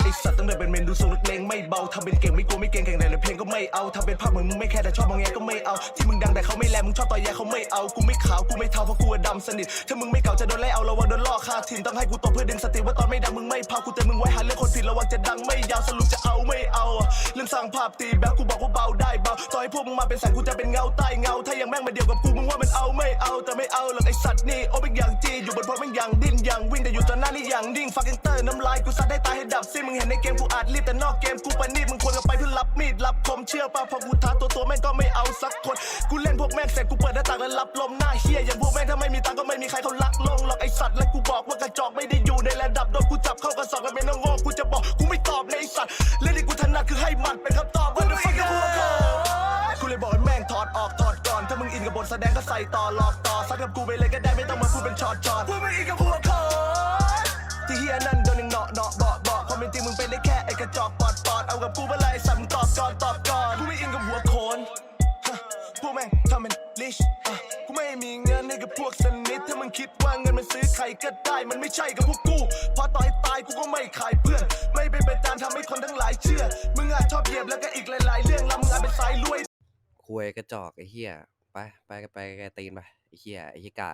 ไอสัตว์ตั้งแต่เป็นเมนดูทรงนักเลงไม่เบาทำเป็นเก่งไม่กลัวไม่เก่งแข่งแต่ในเพลงก็ไม่เอาทำเป็นภาพเหมือนมึงไม่แค่แต่ชอบมองแงก็ไม่เอาที่มึงดังแต่เขาไม่แลมึงชอบต่อยแยเขาไม่เอากูไม่ขาวกูไม่เทาเพราะกูดำสนิทถ้ามึงไม่เก่าจะโดนไล่เอาระวังโดนล่อฆ่าทิ้งต้องให้กูตบเพื่อดึงสติว่าตอนไม่ดังมึงไม่พากูเตือนมึงไว้หาเรื่องคนผิดระวังจะดังไม่ยาวสรุปจะเอาไม่เอาอะเรื่องสร้างภาพตีแบบกูบอกว่าเบาได้เบาต่อให้พวกมึงมาเป็นแสนกูจะเป็นเงาใต้เงาถ้ายังแม่งมาเดียวกับกูมึงว่ามันเอาไม่เอาแต่ไม่เอาหรอกไอสัตว์นี่โอ้เป็นอย่างจีอยู่บนพรมแม่งอย่างดิ้นอย่างวิ่งแต่อยู่ตอนหน้น งนิ่งฟักเกงเตอร์น้ำลายกูซัดให้ตายให้ดับซิมึงเห็นในเกมกูอาจรีบแต่นอกเกมกูปนีตมึงควรจะไปเพื่อรับมีดรับคมเชื่อป่ะพอกูท้าตัวตัวแม่งก็ไม่เอาสักคนกูเล่นพวกแม่งเสร็จกูเปิดหน้าต่างแล้วรับลมหน้าเฮียอย่างพวกแม่งถ้าไม่มีตังค์ก็ไม่มีใครเขารักลงหรอกไอสัตว์และกูบอกว่ากระจอกไม่ได้อยู่ในระดับโดนกูจับเข้ากระสอบกันเป็นน้องโง่กูจะบอกกูไม่ตอบในไอสัตว์เล่นที่กูถนัดคือให้หมัดเป็นคำตอบว่าเดี๋ยวฟังกับพวกเขากูเลยบอกให้แม่งถอดออกถอดก่อนถ้ามึงอินกับบทแสดงก็ใส่ต่อหลอกต่อซัดกับกูไปเลยก็ได้ไม่ต้องมาพูดเป็นช็อตช็อตพูดไม่อินกับพวก กับกูเมื่อไรสั่งตอบก่อนตอบก่อนกูไม่อินกับหัวโขนฮะพวกแม่งทำเป็นลิชอะกูไม่มีเงินให้กับพวกสนิทถ้ามึงคิดว่าเงินมันซื้อใครก็ได้มันไม่ใช่กับพวกกูพราะต่อให้ตายกูก็ไม่ขายเพื่อนไม่เป็นไปตามทำให้คนทั้งหลายเชื่อ มึงอาจชอบเหยียบแล้วก็อีกหลาย ๆ เรื่องแล้วมึงอาจเป็นสายรวยคุยกระจอกไอ้เหี้ยไปไปไปไกลตีนไปไอ้เหี้ยไอ้เหี้ยกาก